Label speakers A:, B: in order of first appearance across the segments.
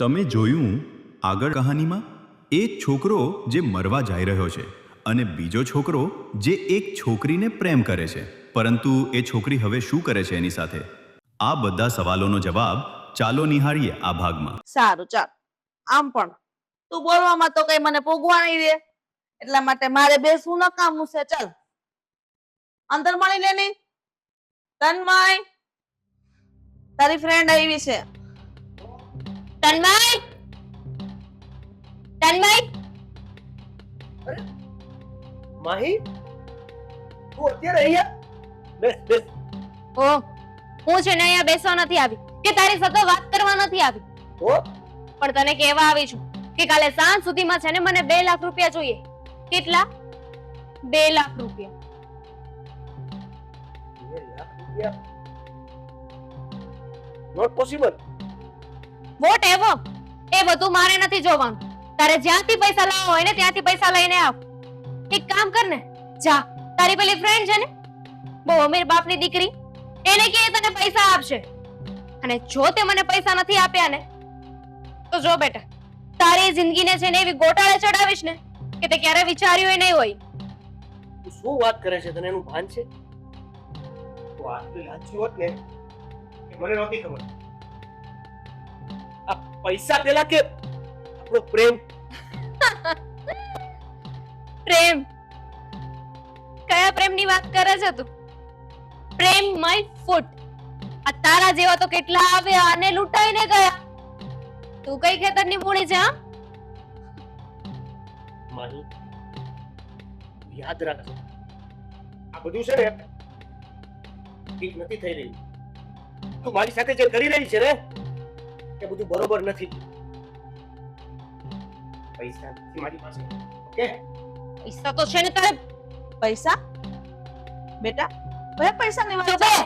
A: તમે જોયું આગળ કહાનીમાં? એક છોકરો જે મરવા જઈ રહ્યો છે અને બીજો છોકરો જે એક છોકરીને પ્રેમ કરે છે. પરંતુ એ છોકરી હવે શું કરે છે એની સાથે? આ બધા સવાલોનો જવાબ ચાલો નિહાળીએ આ ભાગમાં.
B: સારું, ચાલ. આમ પણ. તું બોલવામાં તો કઈ મને પોગવા નહીં દે. એટલા માટે મારે બેસવું નકામું છે. ચાલ. અંદર મળી લેની તન્મય. તારી ફ્રેન્ડ આવી છે.
C: તન્મય? તન્મય?
D: માહી તું અત્યારે અહીંયા? બેસ બેસ.
C: ઓ હું છે ને અહીંયા બેસવા નથી આવી કે તારી સાથે વાત કરવા નથી આવી.
D: ઓ?
C: પણ તને કહેવા આવી છું કે કાલે સાંજ સુધીમાં છે ને મને બે લાખ રૂપિયા જોઈએ. કેટલા? બે લાખ રૂપિયા.
D: બે લાખ રૂપિયા? નોટ પોસિબલ
C: વોટ એવર એ બધું મારે નથી જોવાનું. તારે જ્યાંથી પૈસા લાવવા હોય ને ત્યાંથી પૈસા લઈને આવ. એક કામ કર ને, જા. તારી પેલી ફ્રેન્ડ છે ને, બહુ અમીર બાપની દીકરી, એને કે તને પૈસા આપશે. અને જો તે મને પૈસા નથી આપ્યા ને, તો જો બેટા, તારી જિંદગીને છે ને એવી ગોટાળે ચડાવીશ ને કે તે ક્યારે વિચાર્યું નહીં હોય.
D: તું શું વાત કરે છે? તને એનું ભાન છે? તો આટલી લાચી હોત ને, મને નહોતી ખબર. પૈસા પેલા કે આપણો પ્રેમ?
C: પ્રેમ. કયા પ્રેમની વાત કરે છે તું? પ્રેમ માય ફૂટ. આ તારા જેવા તો કેટલા આવ્યા અને લૂંટાઈને ગયા. તું કઈ ખેતરની પૂણી છે હા?
D: માહી યાદ રાખજો. આ બધું છે ને ઠીક નથી થઈ રહ્યું. તું મારી સાથે જે કરી રહી છે ને એ બધું બરોબર નથી. પૈસા નથી મારી પાસે. ઓકે?
C: પૈસા તો છે ને તારે.
B: પૈસા? બેટા કયા પૈસા લેવા
C: રહે.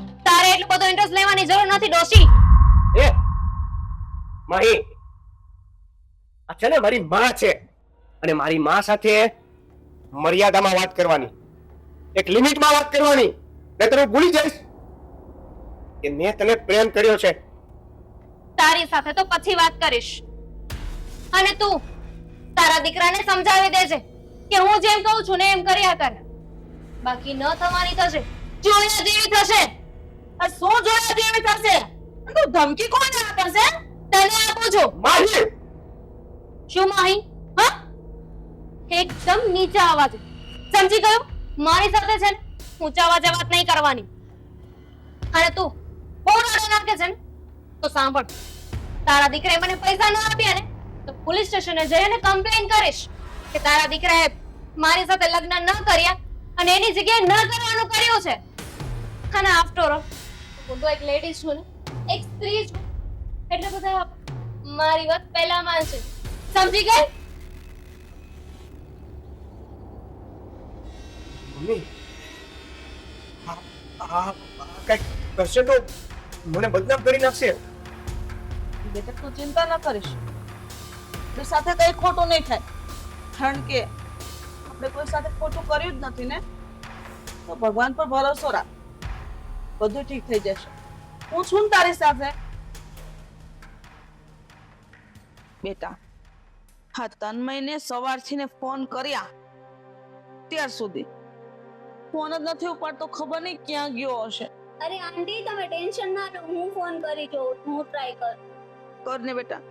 C: તારે એટલો બધો ઇન્ટરેસ્ટ લેવાની જરૂર નથી ડોશી.
D: એ. માહી આ છે ને મારી માં છે. અને મારી માં સાથે મર્યાદામાં વાત કરવાની. એક લિમિટમાં વાત કરવાની. નહીં તમે ભૂલી જઈશ કે મેં તને પ્રેમ કર્યો છે.
C: તારી સાથે તો પછી વાત કરીશ. અને તું તારા દીકરાને સમજાવી દેજે કે હું જેમ કહું છું ને એમ કર્યા કર. બાકી ન થવાની થશે જોયા જેવી થશે.
B: આ શું જોયા જેવી થશે? તું ધમકી કોને આપે છે?
C: તને આપું છું.
D: માહી
C: શું માહી હા? એકદમ નીચા અવાજ. સમજી ગયો? મારી સાથે છે ને ઊંચા અવાજે વાત નહીં કરવાની. અને તું બહુ રડો નાખે છે ને? તો સાંભળ. તારા દીકરાએ મને પૈસા ન આપ્યા ને, તો પોલીસ સ્ટેશને જઈને કમ્પ્લેન કરીશ કે તારા દીકરાએ મારી સાથે લગ્ન ન કર્યા અને એની જગ્યાએ ન કરવાનું કર્યું છે. અને આફ્ટર ઓલ હું તો એક લેડી છું ને, એક સ્ત્રી છું. એટલે બધા મારી વાત પહેલા માનશે. સમજી ગઈ
D: મમ્મી, આ આ આ કરશે તો મને બદનામ કરી નાખશે.
B: બેટા તું ચિંતા ન કરીશ. આપણી સાથે કઈ ખોટું નહીં થાય. કારણ કે આપણે કોઈ સાથે ખોટું કર્યું જ નથી ને, તો ભગવાન પર ભરોસો રાખ. બધું ઠીક થઈ જશે. હું છું તારી સાથે? બેટા હા તન્મયને સવારથી ને ફોન કર્યા ત્યાર સુધી. ફોન જ નથી ઉપાડતો, ખબર નહીં ક્યાં ગયો હશે.
E: અરે આંટી, તમે ટેન્શન ના લો, હું ફોન કરી જોઉં, હું ટ્રાય કર.
B: કર ને બેટા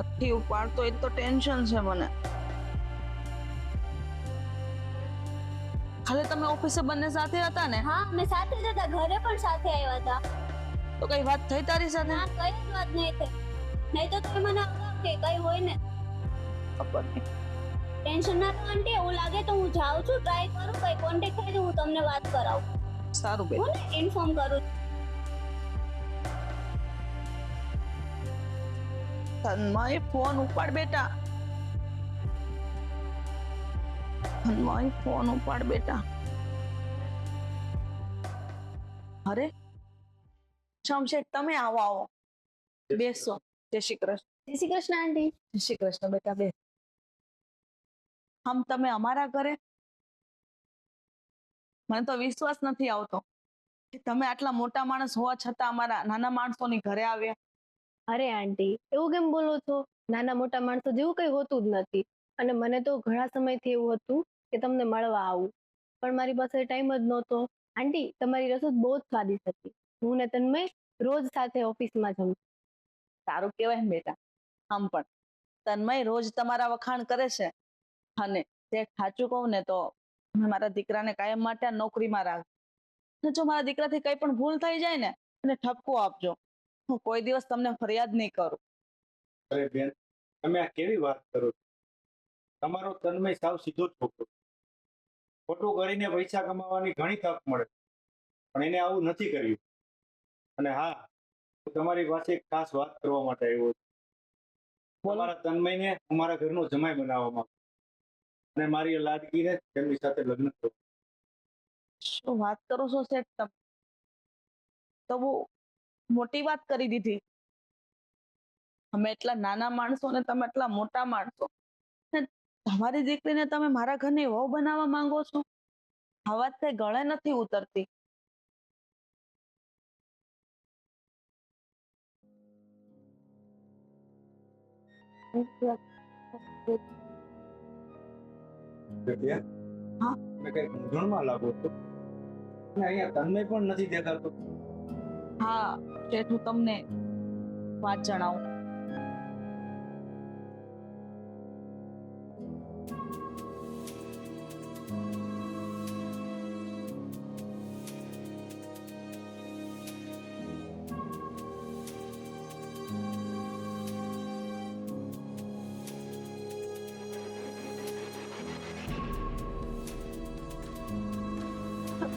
B: નથી ઉપાડતો એ તો ટેન્શન છે મને ખાલી તમે ઓફિસે બંને સાથે હતા ને
E: હા અમે સાથે જ હતા ઘરે પણ સાથે આવ્યા હતા
B: તો કઈ વાત થઈ તારી સાથે
E: ના કઈ જ વાત નહીં થઈ નહીં તો તમે મને અગાઉ કે કઈ હોય ને
B: ખબર નહીં
E: ટેન્શન ના લો આંટી એવું લાગે તો હું જાઉં છું ટ્રાય કરું કઈ કોન્ટેક્ટ થાય તો હું તમને વાત કરાવું.
B: સારું બેટા
E: હું ને ઇન્ફોર્મ કરું
B: તન્મય ફોન ઉપાડ બેટા. તન્મય ફોન ઉપાડ બેટા. અરે શમશેર તમે આવો આવો. બેસો. જય શ્રી કૃષ્ણ.
E: જય શ્રી કૃષ્ણ આંટી.
B: જય શ્રી કૃષ્ણ બેટા બે હમ તમે અમારા ઘરે મને તો વિશ્વાસ નથી આવતો કે તમે આટલા મોટા માણસ હોવા છતાં અમારા નાના માણસોની ઘરે આવ્યા.
F: અરે આંટી એવું કેમ બોલો છો? નાના મોટા માણસો જેવું કઈ હોતું જ નથી. અને મને તો ઘણા સમયથી એવું હતું કે તમને મળવા આવું. પણ મારી પાસે ટાઈમ જ નહોતો. આંટી તમારી રસોઈ બહુ જ સ્વાદિષ્ટ હતી. હું ને તન્મય રોજ સાથે ઓફિસમાં જમ
B: સારું કહેવાય બેટા આમ પણ. તન્મય રોજ તમારા વખાણ કરે છે. અને જે સાચું કહું ને તો મેં મારા દીકરાને કાયમ માટે નોકરીમાં રાખ. જો મારા દીકરાથી કઈ પણ ભૂલ થઈ જાય ને એને ઠપકો આપજો. હું કોઈ દિવસ તમને ફરિયાદ નહીં કરું.
G: અરે બેન તમે આ કેવી વાત કરો તમારો તન્મય સાવ સીધો છોકરો ખોટું કરીને પૈસા કમાવાની ઘણી તક મળે પણ એને આવું નથી કર્યું. અને હા હું તમારી પાસે ખાસ વાત કરવા માટે આવ્યો છું. તમારા તન્મયને હું મારા ઘરનો જમાઈ બનાવવા માંગુ. અને મારી લાડકીને તેમની સાથે લગ્ન કરવા
B: શું વાત કરો છો શેઠ તમે? તો બહુ મોટી વાત કરી દીધી. અમે એટલા નાના માણસો ને તમે એટલા મોટા માણસો. ને તમારી દીકરીને તમે મારા ઘરની વહુ બનાવવા માંગો છો? આ વાત કઈ ગળે નથી ઉતરતી.
G: Thank બેન
B: હા?
G: તમે કઈ મૂંઝવણમાં લાગો છો? અને અહીંયા તન્મય પણ નથી દેખાતો.
B: હા શેઠ હું તમને વાત જણાવું.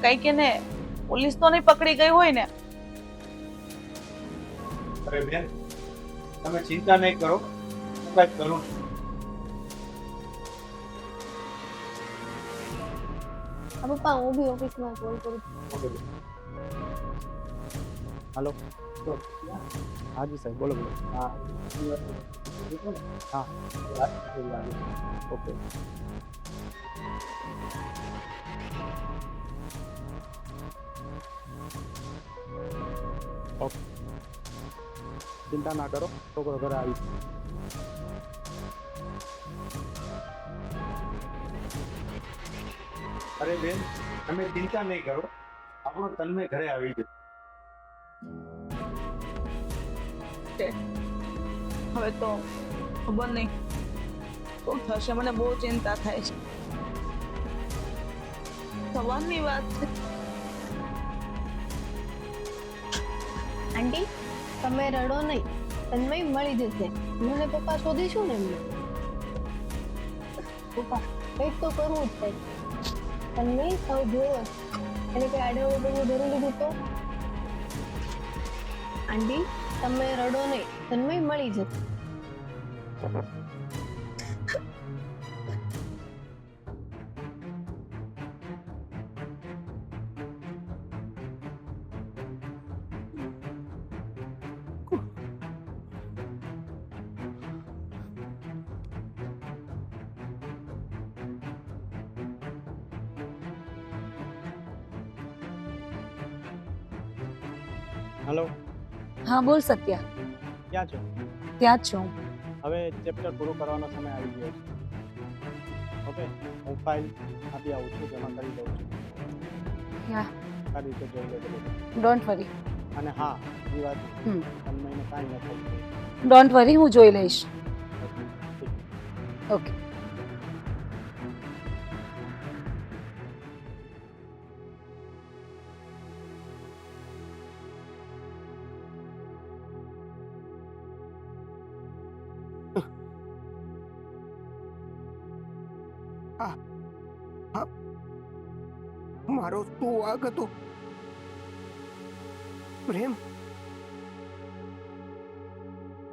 B: કઈ કે ને પોલીસ તો નહીં પકડી ગઈ હોય ને.
G: અરે બેન તમે ચિંતા નહીં કરો હું કાંઈક કરું
F: પપ્પા હું બી ઓફિસમાં કોલ કરું.
H: હાલો હાજી સાહેબ બોલો બોલો.
G: હા.
H: હા ઓકે ઓકે ચિંતા ના કરો છોકરો ઘરે આવી છે.
G: અરે બેન તમે ચિંતા નહીં કરો આપણો તન્મય ઘરે આવી જશે
B: હવે તો ખબર નહીં. શું થશે? મને બહુ ચિંતા થાય છે. સવારની વાત છે.
F: આંટી, તમે રડો નહીં. તન્મય મળી જશે. હું ને પપ્પા શોધીશું ને એમને? પપ્પા, કંઈક તો કરવું જ પડે. તન્મય, સૌ જોયો એને કંઈ આડે ધરી લીધું તો? આંટી તમે રડો નહીં તન્મય મળી જશે.
B: હા બોલ સત્યા.
H: ક્યાં છો?
B: ત્યાં જ છું.
H: હવે ચેપ્ટર પૂરું કરવાનો સમય આવી ગયો છે. ઓકે હું ફાઇલ આપી આવું છું જમા કરી દઉં છું.
B: યા
H: આ રીતે જોઈ લેજો
B: ડોન્ટ વરી
H: અને હા એ વાત
B: હમ.
H: તમને કાંઈ ન થવું
B: ડોન્ટ વરી હું જોઈ લઈશ. ઓકે
D: શું વાગ હતો પ્રેમ?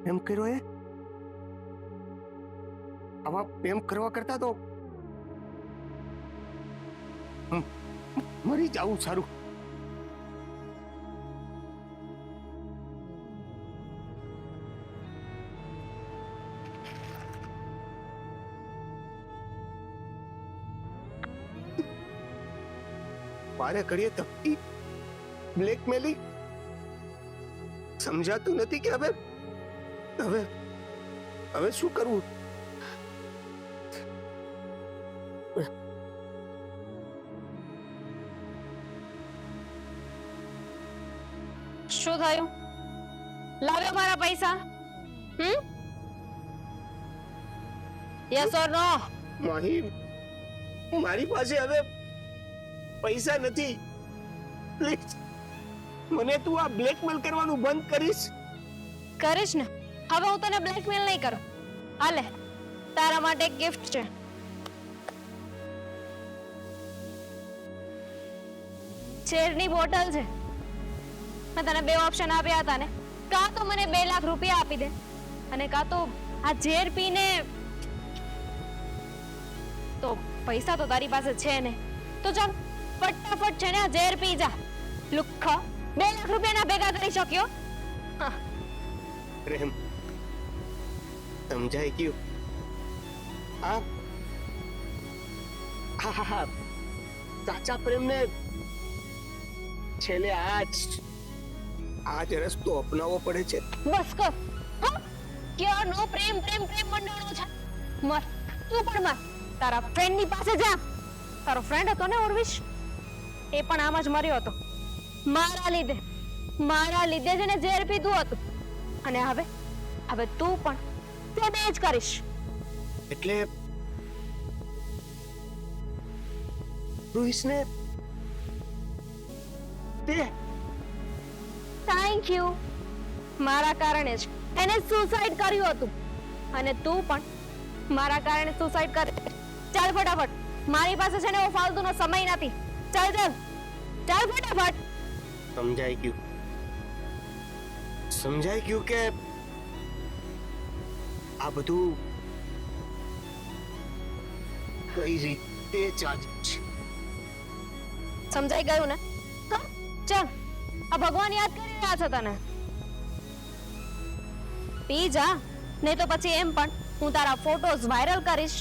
D: પ્રેમ કર્યો એ? આવા પ્રેમ કરવા કરતા તો મરી જાવું સારું. વારે ઘડીએ તપી બ્લેકમેલિંગ સમજાતું નથી કે હવે હવે હવે શું કરવું?
C: શું થયું? લાવ્યો મારા પૈસા? હમ? યસ ઓર નો
D: માહી મારી પાસે હવે પૈસા નથી. પ્લીઝ મને તું આ બ્લેકમેલ કરવાનું બંધ કરીશ.
C: કરીશ ને? હવે હું તને બ્લેકમેલ નહીં કરું. હાલે, તારા માટે એક ગિફ્ટ છે. શેરની બોટલ છે? મેં તને બે ઓપ્શન આપ્યા હતા ને. કાં તો મને બે લાખ રૂપિયા આપી દે અને કાં તો આ ઝેર પીને તો પૈસા તો તારી પાસે છે ને. તો ચાલ ફટાફટ છે ને આ ઝેર પી જા લુખ્ખા બે લાખ રૂપિયાના ભેગા કરી શક્યો હા
D: પ્રેમ સમજાઈ ગયું આ હા હા હા સાચા પ્રેમને છેલ્લે આજ આજ રસ્તો અપનાવવો પડે છે
C: બસ કર હા ક્યારનો પ્રેમ પ્રેમ પ્રેમ મંડળો છે મર તું પણ મર તારા ફ્રેન્ડની પાસે જા તારો ફ્રેન્ડ હતો ને ઉર્વિશ? એ પણ આમ જ મર્યો હતો. મારા લીધે મારા લીધે જ એને ઝેર પીધું હતું. અને હવે હવે તું પણ તે જ કરીશ.
D: એટલે રૂહિસને તે
C: થેન્ક યુ મારા કારણે જ એને સુસાઇડ કર્યું હતું. અને તું પણ મારા કારણે સુસાઇડ કરે. ચાલ ફટાફટ. મારી પાસે છે ને હું ફાલતુનો સમય નથી. ચાલ ચાલ. ચાલ ફટાફટ.
D: સમજાઈ ગયું. સમજાઈ ગયું કે આ બધું કઈ રીતે ચાલે છે?
C: સમજાઈ ગયું ને? ચાલ. આ ભગવાન યાદ કરી રહ્યા છે તને. પી જા નહીં તો પછી એમ પણ. હું તારા ફોટોઝ વાયરલ કરીશ.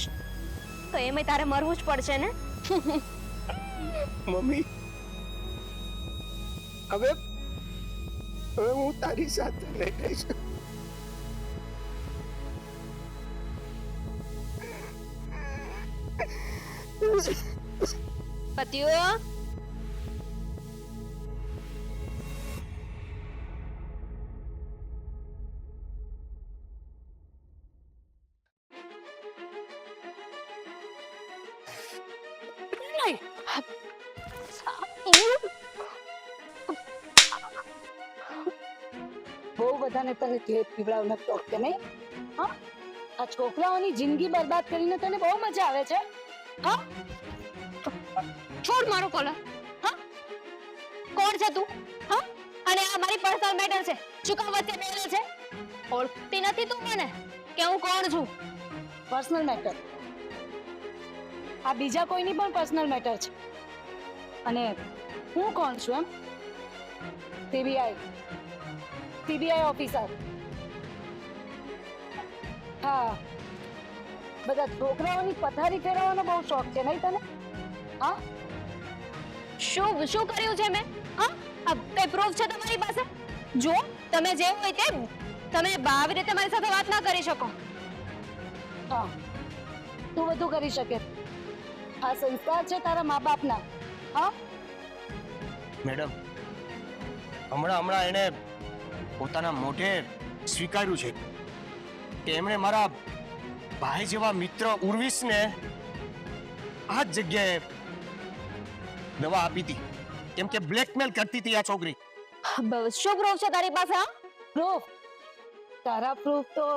C: તો એમે તારે મરવું જ પડશે ને?
D: મમ્મી. હવે હવે હું તારી સાથે નહીં રહીશ
C: પતિઓ
I: બધાને પીવડાવું પીવડાવનો શોખ નહીં? હા? આ છોકરાઓની જિંદગી બરબાદ કરીને તને બહુ મજા આવે છે? હા?
C: છોડ મારો કોલર. હા? કોણ છે તું? હા? અને આ મારી પર્સનલ મેટર છે. કામ વચ્ચે બેલે છે? ઓળખતી નથી તું મને? કે હું કોણ છું?
I: પર્સનલ મેટર આ બીજા કોઈની પણ પર્સનલ મેટર છે. અને હું કોણ છું એમ? સીબીઆઈ સીબીઆઈ ઓફિસર હા. બધા છોકરાઓની પથારી ફેરવવાનો બહુ શોખ છે નહીં તને? હા?
C: શું શું કર્યું છે મેં? હા? આ કઈ પ્રૂફ છે તમારી પાસે? જો તમે જે હોય તે તમે આવી રીતે મારી સાથે વાત ના કરી શકો.
I: હા. તું બધું કરી શકે. આ સંસ્કાર છે તારા મા બાપના હા?
D: મેડમ હમણાં હમણાં એણે પોતાના મોઢે સ્વીકાર્યું છે. કે એમણે મારા ભાઈ જેવા મિત્ર ઉર્વિશને આ જ જગ્યાએ દવા આપી હતી કેમ કે બ્લેકમેલ કરતી હતી આ છોકરી.
C: શું પ્રૂફ છે તારી પાસે
I: પ્રૂફ તારા પ્રૂફ તો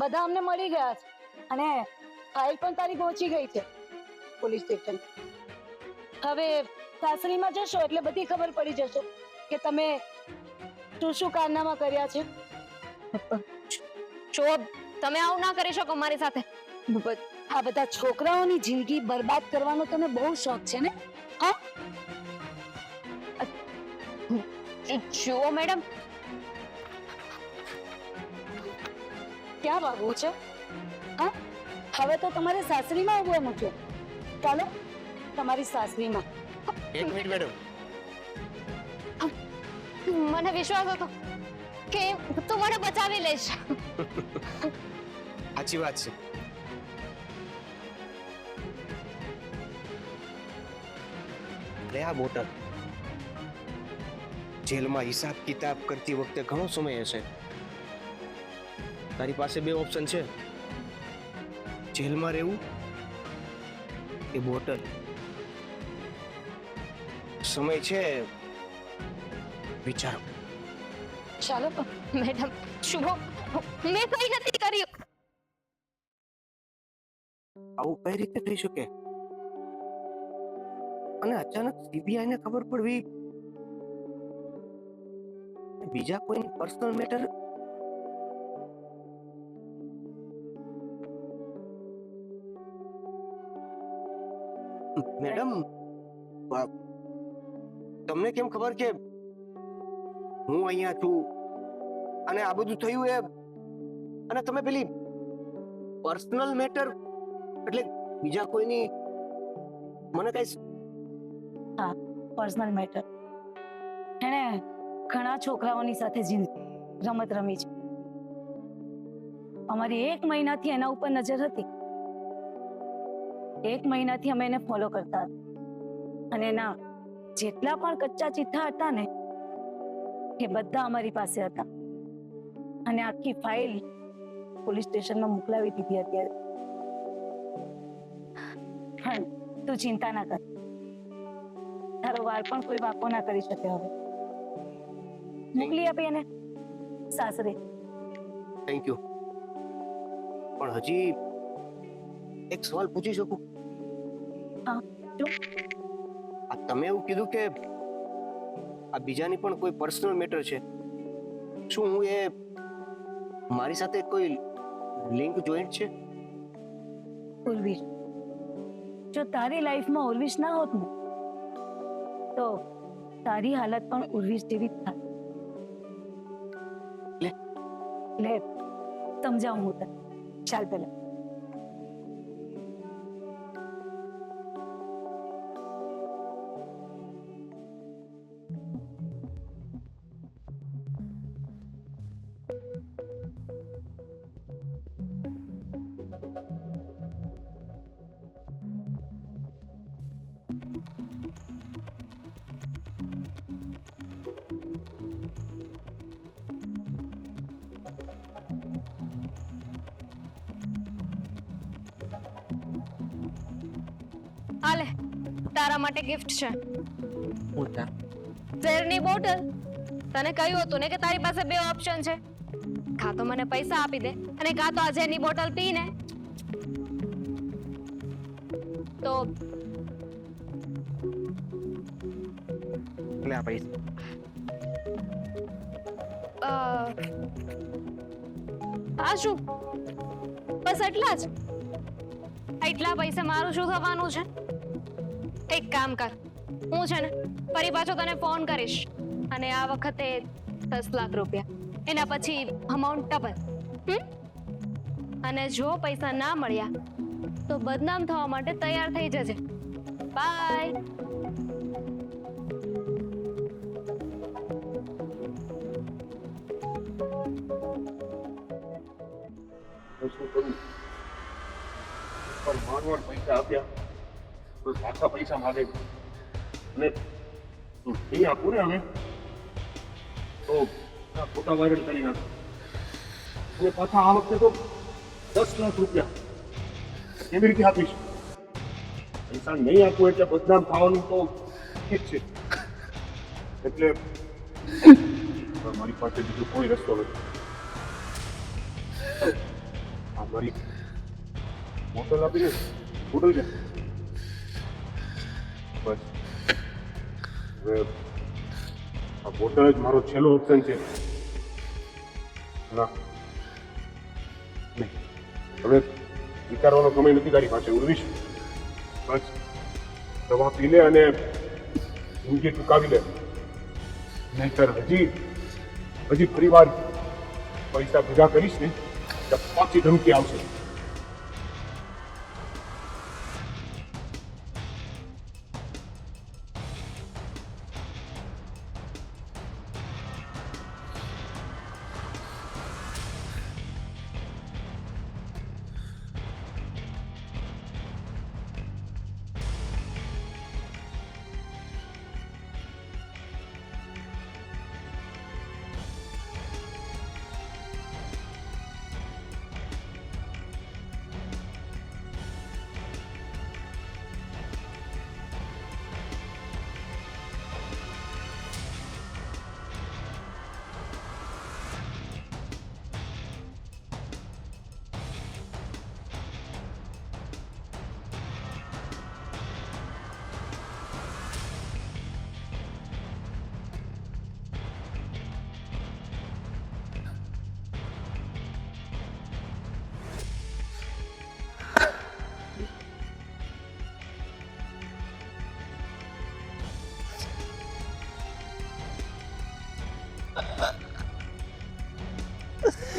I: બધા અમને મળી ગયા છે. અને ફાઇલ પણ તારી પહોંચી ગઈ છે પોલીસ સ્ટેશન હવે સાસરીમાં જશો એટલે બધી ખબર પડી જશે કે તમે શું શું કારનામા કર્યા છે.
C: જો તમે આવું ના કરી શકો મારી સાથે.
I: આ બધા છોકરાઓની જિંદગી બરબાદ કરવાનો તને બહુ શોખ છે ને? હા?
C: જુઓ મેડમ.
I: ક્યાં ભાગવું છે? હા? હવે તો તમારે સાસરીમાં આવવાનું છે ચાલો તમારી સાસરીમાં.
D: એક મિનિટ મેડમ.
C: મને વિશ્વાસ હતો. કે તું મને બચાવી લઈશ.
D: સાચી વાત છે. આ બોટલ જેલમાં હિસાબ કિતાબ કરતી વખતે ઘણો સમય હશે. તારી પાસે બે ઓપ્શન છે. જેલમાં રહેવું કે બોટલ સમય છે. વિચારો.
C: ચાલો મેડમ, શુભો મેં કઈ નથી કર્યું.
D: આવું કઈ રીતે થઈ શકે? અને અચાનક સીબીઆઈ ને ખબર પડવી? બીજા કોઈની પર્સનલ મેટર મેડમ તમને કેમ ખબર કે હું અહીંયા છું. અને આ બધું થયું એ અને તમે પેલી પર્સનલ મેટર એટલે બીજા કોઈની મને કઈ
I: પર્સનલ મેટર એણે ઘણા છોકરાઓની સાથે જિંદગી રમત રમી છે. અમારી એક મહિનાથી એના ઉપર નજર હતી. એક મહિનાથી અમે એને ફોલો કરતા હતા. અને એના જેટલા પણ કચ્ચા ચિઠ્ઠા હતા ને એ બધા અમારી પાસે હતા. અને આખી ફાઇલ પોલીસ સ્ટેશનમાં મોકલાવી દીધી અત્યારે. હા તું ચિંતા ના કર. તારો વાર પણ કોઈ વાંકો ના કરી શકે હવે. મોકલી આપી એને સાસરે.
D: થેન્ક યુ પણ હજી એક સવાલ પૂછી શકું?
I: હા, જો.
D: આ તમે એવું કીધું કે આ બીજાની પણ કોઈ પર્સનલ મેટર છે? શું હું એ મારી સાથે કોઈ લિંક જોઈન્ટ છે?
I: ઉર્વિશ જો તારી લાઈફમાં ઉર્વિશ ના હોત ને તો તારી હાલત પણ ઉર્વિશ જેવી જ થાત.
D: લે.
I: લે સમજાવું હું તને. ચાલ પેલા
C: તારા માટે ગિફ્ટ છે.
D: પૂછતા
C: ઝેરની બોટલ? તને કહ્યું હતું ને કે તારી પાસે બે ઓપ્શન છે. કાં તો મને પૈસા આપી દે અને કાં તો આ ઝેરની બોટલ પીને. તો
D: લે આ પૈસા.
C: આ શું? બસ એટલા જ? એટલા પૈસા મારું શું થવાનું છે? એક કામ કર. હું છે ને ફરી પાછો તને ફોન કરીશ. અને આ વખતે દસ લાખ રૂપિયા. એના પછી અમાઉન્ટ ડબલ અને જો પૈસા ના મળ્યા, તો બદનામ થવા માટે તૈયાર થઈ જજે. બાય
J: શું કરું? પણ માંડ પૈસા આપ્યા. તો પાછા પૈસા માગે અને નહીં આપું ને અમે? તો ફોટા વાયરલ કરી નાખો. અને પાછા આ વખતે તો દસ લાખ રૂપિયા કેવી રીતે આપીશ? પૈસા નહીં આપું એટલે બદનામ થવાનું તો ઠીક છે. એટલે મારી પાસે બીજો કોઈ રસ્તો નથી. મારી બોટલ આપી દે. બોટલ છે? બસ. હવે આ બોટલ જ મારો છેલ્લો ઓપ્શન છે. ના હવે વિચારવાનો સમય નથી તારી પાસે, ઉર્વીશ. બસ. દવા પી લે અને જિંદગી ચૂકાવી લે. નહીતર હજી હજી ફરી વાર પૈસા ભેગા કરીશ ને, તો પાછી ધમકી આવશે.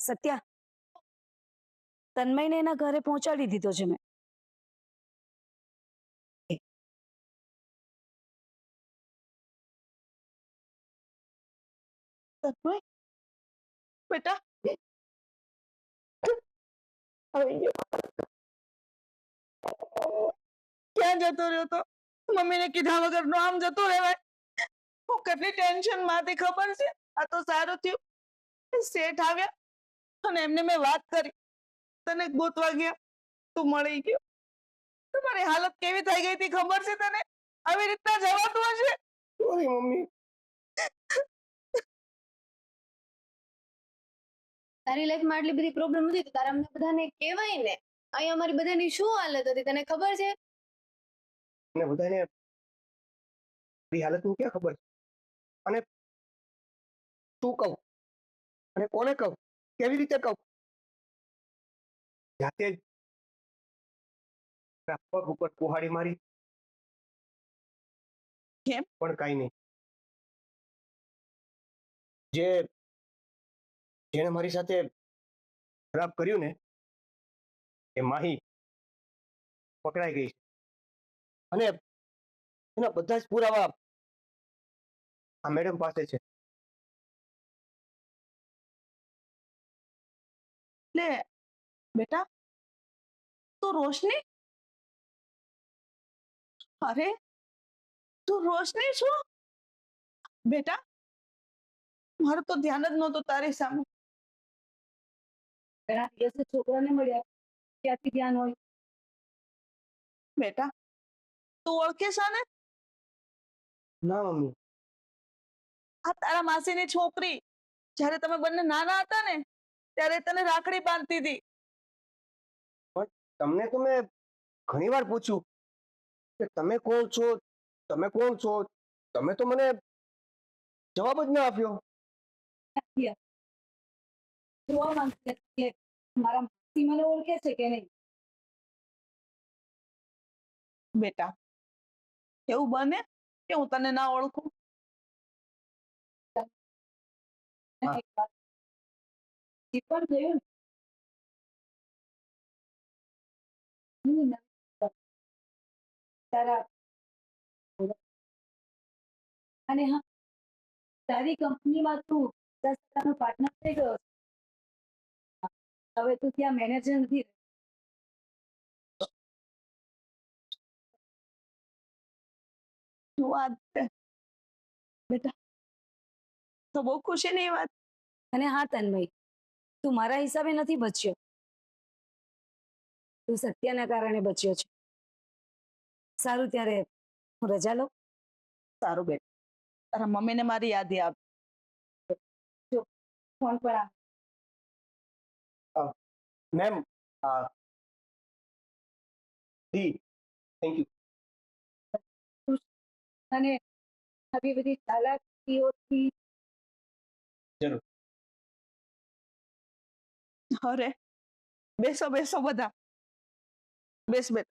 I: સત્યા તન્મયને એના ઘરે પહોંચાડી દીધો છે મેં
B: તન્મય બેટા આવી ગયો ક્યાં જતો રહ્યો તો મમ્મીને કીધા વગર નો આમ જતો રહેવાય હું કેટલી ટેન્શનમાં હતી ખબર છે આ તો સારું થયું શેઠ આવ્યા અને એમને મેં વાત કરી. તને ગોતવા ગયા તું મળી ગયો. તમારી હાલત કેવી થઈ ગઈ હતી ખબર છે તને? આવી રીતના જવાતું હશે?
D: Sorry mummy.
C: તારી લાઈફમાં આટલી બધી પ્રોબ્લેમ હતી તો તારે અમને બધાને કહેવાય ને? અહીંયા અમારી બધાની શું હાલત હતી તને ખબર છે?
D: ને બધાને મારી હાલતનું ક્યાં ખબર છે? અને તું કહું? અને કોને કહું? કેવી રીતે કહું? જાતે જ પગ ઉપર કુહાડી મારી.
B: કેમ?
D: પણ કાઈ નહીં. જે જેણે મારી સાથે ખરાબ કર્યું ને એ માહી પકડાઈ ગઈ છે. અને એના બધા જ પુરાવા આ મેડમ પાસે છે.
B: લે બેટા તું રોશની અરે તું રોશની છો બેટા મારું તો ધ્યાન જ નહોતું તારી સામે
I: ઘણા દિવસે છોકરાને મળ્યા ક્યાંથી ધ્યાન હોય
B: બેટા તું ઓળખે છે ને
D: ના મમ્મી
B: આ તારા માસીની છોકરી જ્યારે તમે બંને નાના હતા ને ત્યારે તને રાખડી બાંધતી હતી.
D: તમને તો મેં ઘણી વાર પૂછ્યું કે તમે કોણ છો તમે કોણ છો? તમે તો મને જવાબ જ ના આપ્યો.
I: મારા માસી મને ઓળખે છે કે નહીં?
B: બેટા એવું બને કે હું તને ના ઓળખું?
I: અને હા, તારી કંપનીમાં તું ટકાનો પાર્ટનર થઈ ગયો હવે તું ત્યાં મેનેજર નથી
B: વાત છે? બેટા, તો બહુ એ વાત?
I: અને હા, તન્મય. તું મારા હિસાબે નથી બચ્યો. તું સત્યના કારણે બચ્યો છે. સારું ત્યારે હું રજા લઉં
B: સારું બેટા તારા મમ્મીને મારી યાદ આપ
I: ફોન પર
D: મેમ ડી થેન્ક યુ.
I: અને આવી બધી ચાલાકીઓથી
B: અરે બેસો બેસો બધા. બેસ
D: બેસ.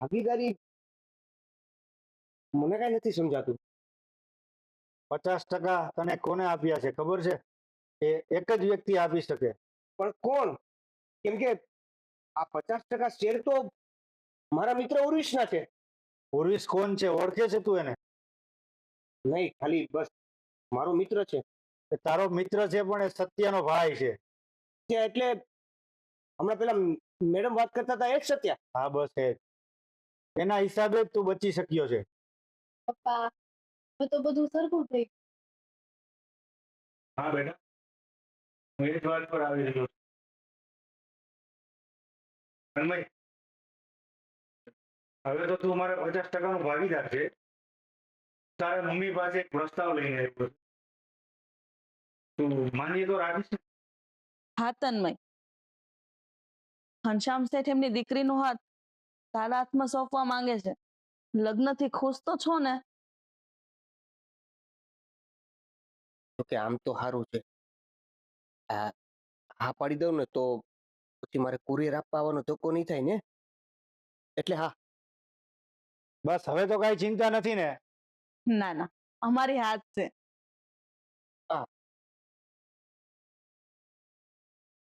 D: ભાગીદારી મને કઈ નથી સમજાતું.
G: પચાસ ટકા તને કોને આપ્યા છે ખબર છે? એ એક જ વ્યક્તિ આપી શકે.
D: પણ કોણ? કેમ કે આ પચાસ ટકા શેર તો મારા મિત્ર ઉર્વિશના છે.
G: ઉર્વિશ કોણ છે? ઓળખે છે તું એને?
D: નહીં ખાલી બસ. મારો મિત્ર છે.
G: તારો મિત્ર છે પણ એ સત્યનો ભાઈ છે.
D: તે એટલે હમણાં પેલા મેડમ વાત કરતા હતા એ જ સત્યા?
G: હા બસ એ એના હિસાબે તું બચી શક્યો છે.
C: પપ્પા હવે તો બધું સરખું થઈ
G: હા બેટા. હું એ જ વાત પર આવી રહ્યો છું. તન્મય હવે તો તું મારા પચાસ ટકાનો ભાગીદાર છે. તારા મમ્મી પાસે પ્રસ્તાવ લઈને આવ્યો તું માની તો રાખીશ
B: હા તન્મય. ઘનશ્યામ શેઠ એમની દીકરીનો હાથ તારા હાથમાં સોંપવા માંગે છે. લગ્નથી ખુશ તો છો ને?
D: કે આમ તો સારું છે. આ હા પાડી દઉં ને તો પછી મારે કુરિયર આપવાનો ધક્કો નહીં થાય ને? એટલે હા.
G: બસ હવે તો કઈ ચિંતા નથી ને.
B: ના ના અમારી હાથ છે